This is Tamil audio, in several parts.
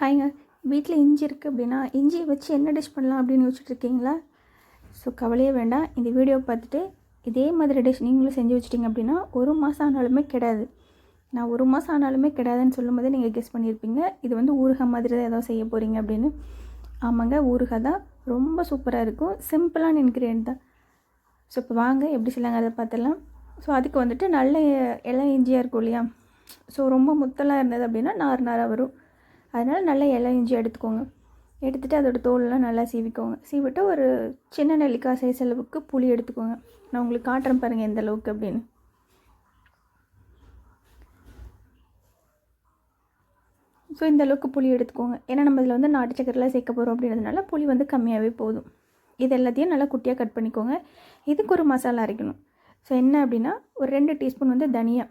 ஹாய்ங்க. வீட்டில் இஞ்சி இருக்குது அப்படின்னா இஞ்சியை வச்சு என்ன டிஷ் பண்ணலாம் அப்படின்னு யோசிச்சுட்ருக்கீங்களா ஸோ கவலையே வேண்டாம். இந்த வீடியோ பார்த்துட்டு இதே மாதிரி டிஷ் நீங்களும் செஞ்சு வச்சிட்டிங்க அப்படின்னா ஒரு மாதம் ஆனாலுமே கிடையாது நான் ஒரு மாதம் ஆனாலுமே கிடையாதுன்னு சொல்லும்போது நீங்கள் கெஸ் பண்ணியிருப்பீங்க. இது வந்து ஊறுகாய் மாதிரி தான் ஏதோ செய்ய போகிறீங்க அப்படின்னு. ஆமாங்க ஊறுகாய் தான். ரொம்ப சூப்பராக இருக்கும். சிம்பிளான இன்க்ரீடியன்ட் தான். ஸோ இப்போ வாங்க எப்படி செய்யலாங்க? அதை பார்த்துடலாம். ஸோ அதுக்கு வந்துட்டு நல்ல இலை இஞ்சியாக இருக்கும் இல்லையா? ஸோ ரொம்ப முத்தலாக இருந்தது அப்படின்னா நார் நாராக வரும். அதனால் நல்லா இலை இஞ்சி எடுத்துக்கோங்க. எடுத்துகிட்டு அதோட தோலெல்லாம் நல்லா சீவிக்கோங்க. சீவிட்டு ஒரு சின்ன நெல்லிக்காய் சைஸ் அளவுக்கு புளி எடுத்துக்கோங்க. நான் உங்களுக்கு காட்டுறேன் பாருங்கள் எந்த அளவுக்கு அப்படின்னு. ஸோ இந்த அளவுக்கு புளி எடுத்துக்கோங்க. ஏன்னா நம்ம இதில் வந்து நாட்டு சக்கரெலாம் சேர்க்க போகிறோம் அப்படின்றதுனால புளி வந்து கம்மியாகவே போதும். இது எல்லாத்தையும் நல்லா குட்டியாக கட் பண்ணிக்கோங்க. இதுக்கு ஒரு மசாலா அரைக்கணும். ஸோ என்ன அப்படின்னா ஒரு ரெண்டு டீஸ்பூன் வந்து தனியா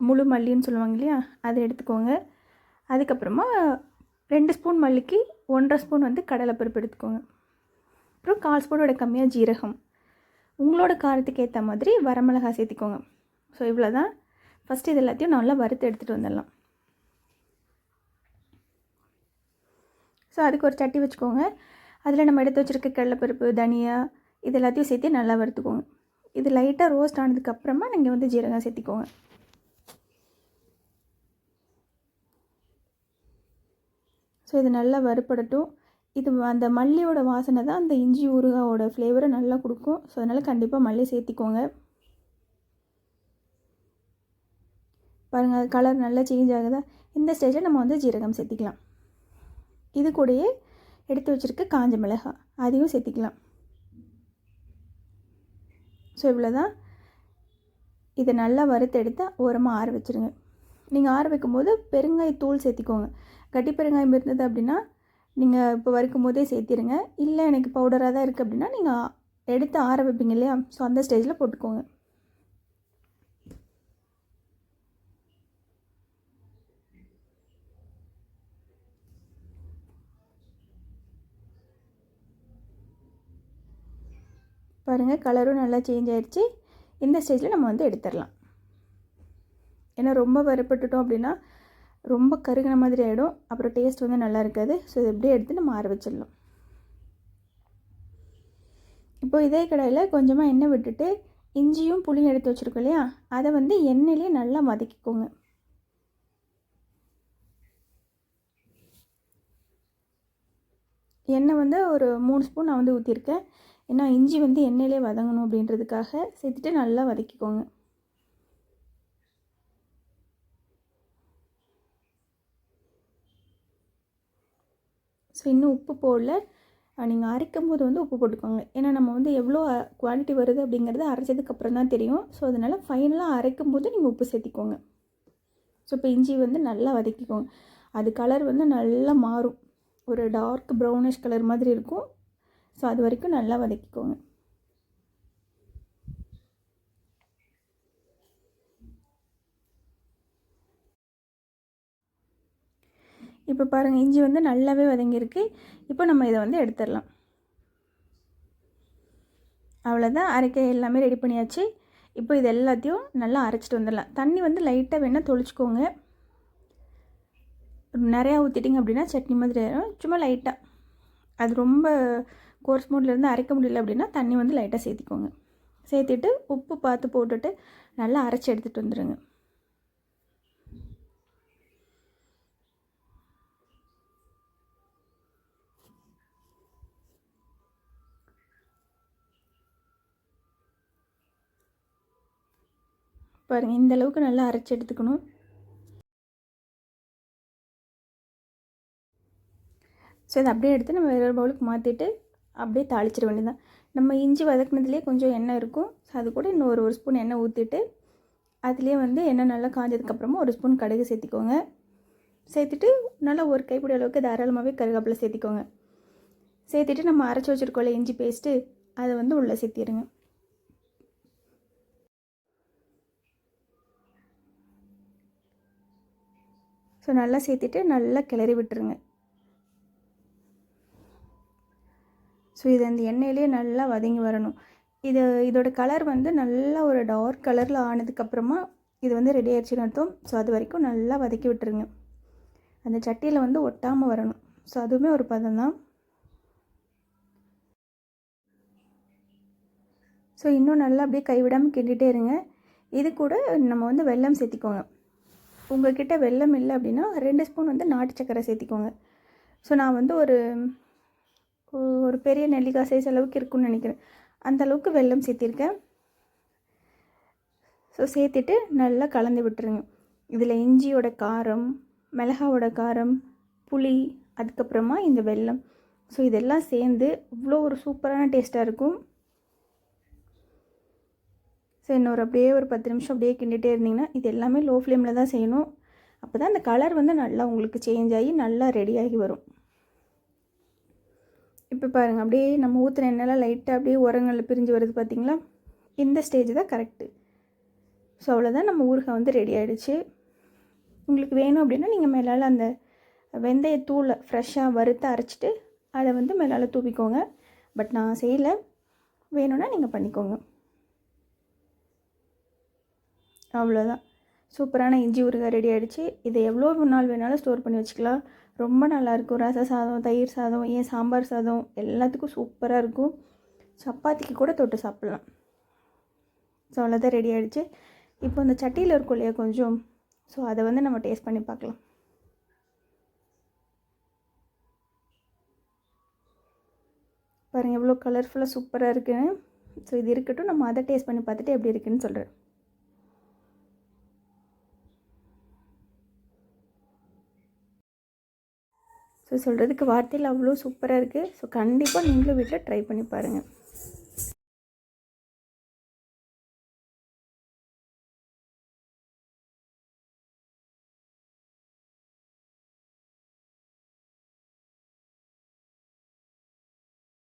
முழு மல்லின்னு சொல்லுவாங்க இல்லையா? அதை எடுத்துக்கோங்க. அதுக்கப்புறமா ரெண்டு ஸ்பூன் மல்லிக்கு ஒன்றரை ஸ்பூன் வந்து கடலைப்பருப்பு எடுத்துக்கோங்க. அப்புறம் கால் ஸ்பூனோட கம்மியாக ஜீரகம். உங்களோட காரத்துக்கு ஏற்ற மாதிரி வரமிளகாய் சேர்த்திக்கோங்க. ஸோ இவ்வளோ தான் ஃபஸ்ட்டு இது எல்லாத்தையும் நல்லா வறுத்து எடுத்துகிட்டு வந்துடலாம். ஸோ அதுக்கு ஒரு சட்டி வச்சுக்கோங்க. அதில் நம்ம எடுத்து வச்சுருக்க கடலைப்பருப்பு தனியா இது எல்லாத்தையும் சேர்த்து நல்லா வறுத்துக்கோங்க. இது லைட்டாக ரோஸ்ட் ஆனதுக்கப்புறமா நீங்கள் வந்து ஜீரகம் சேர்த்திக்கோங்க. ஸோ இது நல்லா வறுப்படட்டும் இது அந்த மல்லியோட வாசனை தான் அந்த இஞ்சி ஊறுகாவோட ஃப்ளேவரை நல்லா கொடுக்கும். ஸோ அதனால் கண்டிப்பாக மல்லி சேர்த்திக்கோங்க. பாருங்கள் அது கலர் நல்லா சேஞ்ச் ஆகுதா? இந்த ஸ்டேஜில் நம்ம வந்து ஜீரகம் சேர்த்திக்கலாம். இது கூடயே எடுத்து வச்சுருக்க காஞ்ச மிளகாய் அதையும் சேர்த்திக்கலாம். ஸோ இவ்வளோ தான் இதை நல்லா வறுத்தெடுத்து ஓரமாக ஆற வச்சுருங்க. நீங்கள் ஆற வைக்கும்போது பெருங்காயத்தூள் சேர்த்திக்கோங்க. கட்டி பெருங்காயம் இருந்தது அப்படின்னா நீங்கள் இப்போ வறுக்கும் போதே சேர்த்திருங்க. இல்லை எனக்கு பவுடராக தான் இருக்குது அப்படின்னா நீங்கள் எடுத்து ஆற வைப்பீங்க இல்லையா? ஸோ அந்த ஸ்டேஜில் போட்டுக்கோங்க. பாருங்கள் கலரும் நல்லா சேஞ்ச் ஆயிடுச்சு இந்த ஸ்டேஜில் நம்ம வந்து எடுத்துடலாம். ஏன்னா ரொம்ப வறுப்பட்டுட்டோம் அப்படின்னா ரொம்ப கருகின மாதிரி ஆகிடும் அப்புறம் டேஸ்ட் வந்து நல்லா இருக்காது. ஸோ இது எப்படியே எடுத்து நம்ம ஆற வச்சிடலாம். இப்போ இதே கடையில் கொஞ்சமாக எண்ணெய் விட்டுட்டு இஞ்சியும் புளியும் எடுத்து வச்சுருக்கோம் இல்லையா? அதை வந்து எண்ணெயிலே நல்லா வதக்கிக்கோங்க. எண்ணெய் வந்து ஒரு மூணு ஸ்பூன் நான் வந்து ஊற்றிருக்கேன் ஏன்னா இஞ்சி வந்து எண்ணெயிலே வதங்கணும் அப்படின்றதுக்காக சேர்த்துட்டு நல்லா வதக்கிக்கோங்க. ஸோ இன்னும் உப்பு போடல. நீங்கள் அரைக்கும் போது வந்து உப்பு போட்டுக்கோங்க. ஏன்னா நம்ம வந்து எவ்வளோ குவாலிட்டி வருது அப்படிங்கிறது அரைச்சதுக்கப்புறம் தான் தெரியும். ஸோ அதனால் ஃபைனலாக அரைக்கும் போது நீங்கள் உப்பு சேர்த்திக்கோங்க. ஸோ இப்போ இஞ்சி வந்து நல்லா வதக்கிக்கோங்க. அது கலர் வந்து நல்லா மாறும். ஒரு டார்க் ப்ரௌனிஷ் கலர் மாதிரி இருக்கும். ஸோ அது வரைக்கும் நல்லா வதக்கிக்கோங்க. இப்போ பாருங்கள் இஞ்சி வந்து நல்லாவே வதங்கியிருக்கு. இப்போ நம்ம இதை வந்து எடுத்துடலாம். அவ்வளோதான் அரைக்க எல்லாமே ரெடி பண்ணியாச்சு. இப்போ இது எல்லாத்தையும் நல்லா அரைச்சிட்டு வந்துடலாம். தண்ணி வந்து லைட்டாக வேணால் தொளிச்சிக்கோங்க. நிறையா ஊற்றிட்டிங்க அப்படின்னா சட்னி மாதிரி ஆயிரும். சும்மா லைட்டாக அது ரொம்ப கோர்ஸ் மூட்லேருந்து அரைக்க முடியல அப்படின்னா தண்ணி வந்து லைட்டாக சேர்த்திக்கோங்க. சேர்த்துட்டு உப்பு பார்த்து போட்டுட்டு நல்லா அரைச்சி எடுத்துகிட்டு வந்துடுங்க பாருங்கள் இந்த அளவுக்கு நல்லா அரைச்சி எடுத்துக்கணும். ஸோ இதை அப்படியே எடுத்து நம்ம வேறு பவுலுக்கு மாற்றிட்டு அப்படியே தாளிச்சிட வேண்டியதான் நம்ம இஞ்சி வதக்குனதுலேயே கொஞ்சம் எண்ணெய் இருக்கும். ஸோ அது கூட இன்னும் ஒரு ஒரு ஸ்பூன் எண்ணெய் ஊற்றிட்டு அதுலேயே வந்து எண்ணெய் நல்லா காஞ்சதுக்கப்புறமா ஒரு ஸ்பூன் கடுகு சேர்த்திக்கோங்க. சேர்த்துட்டு நல்லா ஒரு கைப்பிடி அளவுக்கு தாராளமாகவே கருவேப்பிலை சேர்த்திக்கோங்க. சேர்த்துட்டு நம்ம அரைச்சி வச்சுருக்கோம்ல இஞ்சி பேஸ்ட்டு அதை வந்து உள்ளே சேர்த்திடுங்க ஸோ நல்லா சேர்த்துட்டு நல்லா கிளறி விட்டுருங்க. ஸோ இது அந்த எண்ணெயிலே நல்லா வதங்கி வரணும். இது இதோட கலர் வந்து நல்லா ஒரு டார்க் கலரில் ஆனதுக்கப்புறமா இது வந்து ரெடி ஆயிடுச்சுன்னு அர்த்தம். ஸோ அது வரைக்கும் நல்லா வதக்கி விட்டுருங்க. அந்த சட்டியில் வந்து ஒட்டாமல் வரணும். ஸோ அதுவுமே ஒரு பதம் தான். ஸோ இன்னும் நல்லா அப்படியே கைவிடாமல் கிண்டிகிட்டே இருங்க. இது கூட நம்ம வந்து வெல்லம் சேர்த்திக்கோங்க. உங்கள்கிட்ட வெல்லம் இல்லை அப்படின்னா ரெண்டு ஸ்பூன் வந்து நாட்டு சக்கரை சேர்த்திக்கோங்க. ஸோ நான் வந்து ஒரு ஒரு பெரிய நெல்லிக்காய் சைஸ் அளவுக்கு இருக்குன்னு நினைக்கிறேன். அந்த அளவுக்கு வெல்லம் சேர்த்திருக்கேன். ஸோ சேர்த்துட்டு நல்லா கலந்து விட்டுருங்க. இதில் இஞ்சியோட காரம் மிளகாவோட காரம் புளி அதுக்கப்புறமா இந்த வெல்லம். ஸோ இதெல்லாம் சேர்ந்து அவ்வளோ ஒரு சூப்பரான டேஸ்ட்டாக இருக்கும். ஸோ இன்னொரு அப்படியே ஒரு பத்து நிமிஷம் அப்படியே கிண்டிகிட்டே இருந்தீங்கன்னா இது எல்லாமே லோ ஃப்ளேமில் தான் செய்யணும். அப்போ தான் அந்த கலர் வந்து நல்லா உங்களுக்கு சேஞ்ச் ஆகி நல்லா ரெடியாகி வரும். இப்போ பாருங்கள் அப்படியே நம்ம ஊற்றுன எண்ணெய்லாம் லைட்டாக அப்படியே உரங்களில் பிரிஞ்சு வருது பார்த்திங்களா இந்த ஸ்டேஜ் தான் கரெக்டு ஸோ அவ்வளோதான் நம்ம ஊறுகாய் வந்து ரெடி ஆகிடுச்சு உங்களுக்கு வேணும் அப்படின்னா நீங்கள் மேலால் அந்த வெந்தயத்தூளை ஃப்ரெஷ்ஷாக வறுத்து அரைச்சிட்டு அதை வந்து மேலால் தூவிக்கோங்க. பட் நான் செய்யலை. வேணும்னா நீங்கள் பண்ணிக்கோங்க. அவ்வளோதான் சூப்பரான இஞ்சி ஊறுகாய் ரெடி ஆகிடுச்சு இதை எவ்வளோ நாள் வேணாலும் ஸ்டோர் பண்ணி வச்சுக்கலாம். ரொம்ப நல்லாயிருக்கும் ரச சாதம் தயிர் சாதம் ஏன் சாம்பார் சாதம் எல்லாத்துக்கும் சூப்பராக இருக்கும். சப்பாத்திக்கு கூட தொட்டு சாப்பிட்லாம். ஸோ அவ்வளோதான் ரெடி ஆகிடுச்சு இப்போ இந்த சட்டியில் இருக்கும் இல்லையா கொஞ்சம்? ஸோ அதை வந்து நம்ம டேஸ்ட் பண்ணி பார்க்கலாம். பாருங்கள் எவ்வளோ கலர்ஃபுல்லாக சூப்பராக இருக்குன்னு. ஸோ இது இருக்கட்டும். நம்ம அதை டேஸ்ட் பண்ணி பார்த்துட்டு எப்படி இருக்குன்னு சொல்கிறேன் ஸோ சொல்கிறதுக்கு வார்த்தையில் அவ்வளோ சூப்பராக இருக்குது ஸோ கண்டிப்பாக நீங்களும் வீட்டில் ட்ரை பண்ணி பாருங்கள்